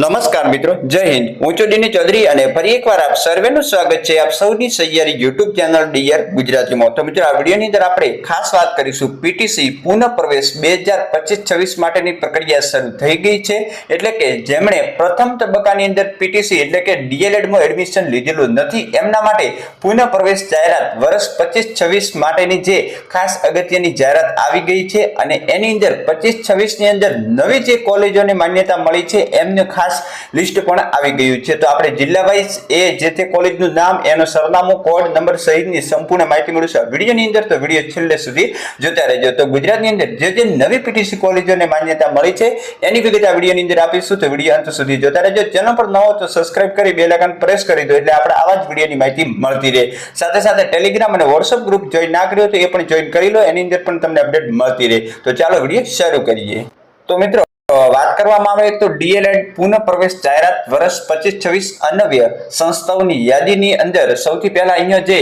નમસ્કાર મિત્રો, જય હિન્દ. હું છું ડીની ચૌધરી અને ફરી એકવાર આપ સર્વેનું સ્વાગત છે આપ સૌની સૈયારી યુટ્યુબ ચેનલ ડીઆર ગુજરાતીમાં. તો મિત્રો, આ વિડીયોની અંદર આપણે ખાસ વાત કરીશું પીટીસી પુનઃ પ્રવેશ બે હજાર પચીસ છવ્વીસ માટેની પ્રક્રિયા શરૂ થઈ ગઈ છે. એટલે કે જેમણે પ્રથમ તબક્કાની અંદર પીટીસી એટલે કે ડીએલએડમાં એડમિશન લીધેલું નથી, એમના માટે પુનઃ પ્રવેશ જાહેરાત વર્ષ પચીસ છવ્વીસ માટેની જે ખાસ અગત્યની જાહેરાત આવી ગઈ છે અને એની અંદર પચીસ છવ્વીસની અંદર નવી જે કોલેજોને માન્યતા મળી છે, એમનું ખાસ લિસ્ટ પણ આવી ગયું છે. તો આપણે જિલ્લા વાઇઝ એ જે તે કોલેજનું નામ, એનું સરનામું, કોડ, નંબર સહિતની સંપૂર્ણ માહિતી મળશે વિડીયોની અંદર તો વીડિયો છેલ્લે સુધી જોતા રહેજો. તો ગુજરાતની અંદર જે જે નવી પીટીસી કોલેજોને માન્યતા મળી છે, એની વિગત આ વિડીયોની અંદર આપીશું. તો વીડિયો અંત સુધી જોતા રહેજો. ચેનલ પર ન હો તો સબસ્ક્રાઇબ કરી બે આઇકન પ્રેસ કરી દો, એટલે આપણે આવા જ વિડીયોની માહિતી મળતી રહે. સાથે સાથે ટેલિગ્રામ અને વોટ્સઅપ ગ્રુપ જોઈન ના કર્યો તો એ પણ જોઈન કરી લો. એની અંદર પણ તમને અપડેટ મળતી રહે. તો ચાલો વીડિયો શરૂ કરીએ. તો મિત્રો વાત કરવામાં આવે તો ડીએલએડ પુનઃ પ્રવેશ જાહેરાત વર્ષ પચીસ, છવ્વીસ અનવ્ય સંસ્થાઓની યાદીની અંદર સૌથી પહેલા અહીંયા જે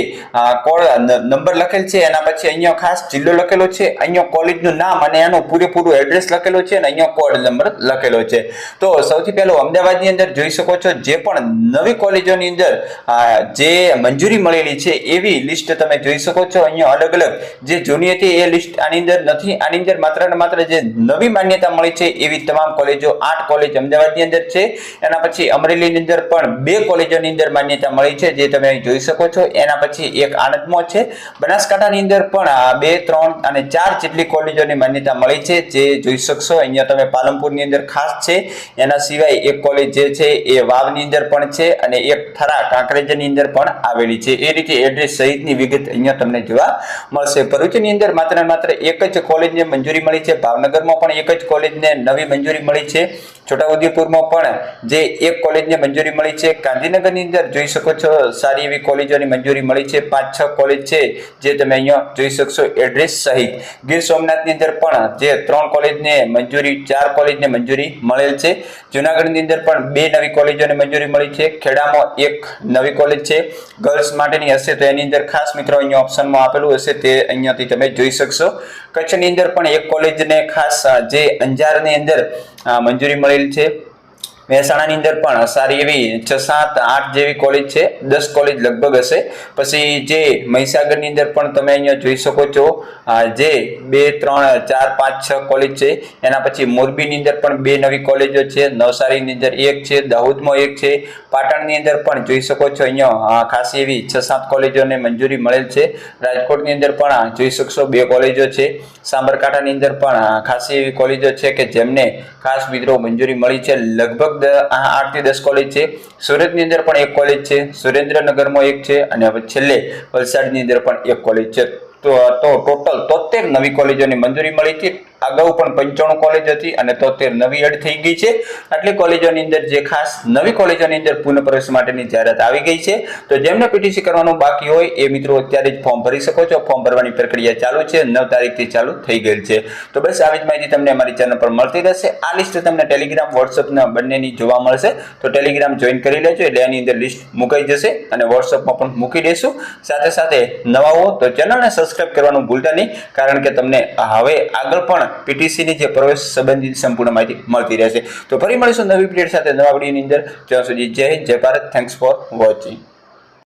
કોડ નંબર લખેલ છે, એના પછી અહીંયા ખાસ જિલ્લો લખેલો છે, અહીંયા કોલેજનું નામ અને એનું પૂરેપૂરું એડ્રેસ લખેલો છે અને અહીંયા કોડ નંબર લખેલો છે. તો સૌથી પહેલો અમદાવાદની અંદર જોઈ શકો છો, જે પણ નવી કોલેજોની અંદર જે મંજૂરી મળેલી છે, એવી લિસ્ટ તમે જોઈ શકો છો. અહીંયા અલગ અલગ જે જૂની હતી એ લિસ્ટ આની અંદર નથી, આની અંદર માત્ર ને માત્ર જે નવી માન્યતા મળી છે, એવી તમામ કોલેજો આઠ કોલેજ અમદાવાદની અંદર છે. એના પછી અમરેલીની અંદર પણ બે કોલેજોની અંદર માન્યતા મળી છે, જે તમે જોઈ શકો છો. એના પછી એક આણંદમાં છે. બનાસકાંઠાની અંદર પણ બે, ત્રણ અને ચાર જેટલી કોલેજોની માન્યતા મળી છે, જે જોઈ શકશો. અહીંયા તમે પાલનપુરની અંદર ખાસ છે. એના સિવાય એક કોલેજ જે છે એ વાવની અંદર પણ છે અને એક થરા કાંકરેજની અંદર પણ આવેલી છે. એ રીતે એડ્રેસ સહિતની વિગત અહીંયા તમને જોવા મળશે. ભરૂચની અંદર માત્ર માત્ર એક જ કોલેજને મંજૂરી મળી છે. ભાવનગરમાં પણ એક જ કોલેજને નવી મંજૂરી મળી છે. છોટાઉદેપુરમાં પણ જે એક કોલેજને મંજૂરી મળી છે, ગાંધીનગરની અંદર જોઈ શકો છો સારી એવી કોલેજોની મંજૂરી મળી છે. પાંચ, છ કોલેજ છે જે તમે અહીંયા જોઈ શકશો એડ્રેસ સહિત. ગીર સોમનાથની અંદર પણ જે ત્રણ કોલેજને મંજૂરી, ચાર કોલેજને મંજૂરી મળેલ છે. જુનાગઢની અંદર પણ બે નવી કોલેજોને મંજૂરી મળી છે. ખેડામાં એક નવી કોલેજ છે. ગર્લ્સ માટેની હશે તો એની અંદર ખાસ મિત્રો અહીંયા ઓપ્શનમાં આપેલું હશે તે અહીંયાથી તમે જોઈ શકશો. કચ્છની અંદર પણ એક કોલેજને ખાસ જે અંજારની અંદર મંજૂરી મંજૂરી મળેલ છે. મહેસાણાની અંદર પણ સારી એવી છ, સાત, આઠ જેવી કોલેજ છે. દસ કોલેજ લગભગ હશે. પછી જે મહીસાગરની અંદર પણ તમે અહીંયા જોઈ શકો છો જે બે, ત્રણ, ચાર, પાંચ, છ કોલેજ છે. એના પછી મોરબીની અંદર પણ બે નવી કોલેજો છે. નવસારીની અંદર એક છે, દાહોદમાં એક છે. પાટણની અંદર પણ જોઈ શકો છો અહીંયા ખાસી એવી છ, સાત કોલેજોને મંજૂરી મળેલ છે. રાજકોટની અંદર પણ જોઈ શકશો, બે કોલેજો છે. સાબરકાંઠાની અંદર પણ ખાસી એવી કોલેજો છે કે જેમને ખાસ મિત્રો મંજૂરી મળી છે. લગભગ આ આઠથી દસ કોલેજ છે. સુરતની અંદર પણ એક કોલેજ છે. સુરેન્દ્રનગરમાં એક છે અને હવે છેલ્લે વલસાડની અંદર પણ એક કોલેજ છે. તો ટોટલ તોતેર નવી કોલેજોની મંજૂરી મળી હતી. અગાઉ પણ પંચાણું કોલેજ હતી અને તોતેર નવી એડ થઈ ગઈ છે. આટલી કોલેજોની અંદર જે ખાસ નવી કોલેજોની અંદર પુનઃપ્રવેશ માટેની જાહેરાત આવી ગઈ છે. તો જેમને પીટીસી કરવાનું બાકી હોય એ મિત્રો અત્યારે જ ફોર્મ ભરી શકો છો. ફોર્મ ભરવાની પ્રક્રિયા ચાલુ છે. નવ તારીખથી ચાલુ થઈ ગયેલ છે. તો બસ આવી જ માહિતી તમને અમારી ચેનલ પર મળતી રહેશે. આ લિસ્ટ તમને ટેલિગ્રામ વોટ્સઅપના બંનેની જોવા મળશે. તો ટેલિગ્રામ જોઈન કરી લેજો. એટલે એની અંદર લિસ્ટ મુકાઈ જશે અને વોટ્સઅપમાં પણ મૂકી દઈશું સાથે સાથે નવા હો તો ચેનલને સબસ્ક્રાઇબ કરવાનું ભૂલતા નહીં. કારણ કે તમને હવે આગળ પણ પીટીસીની જે પ્રવેશ સંબંધિત સંપૂર્ણ માહિતી મળતી રહેશે. તો ફરી મળીશું નવી પીરિયડ સાથે નવા વિડીયોની અંદર. ત્યાં સુધી જય હિન્દ, જય ભારત. Thanks for watching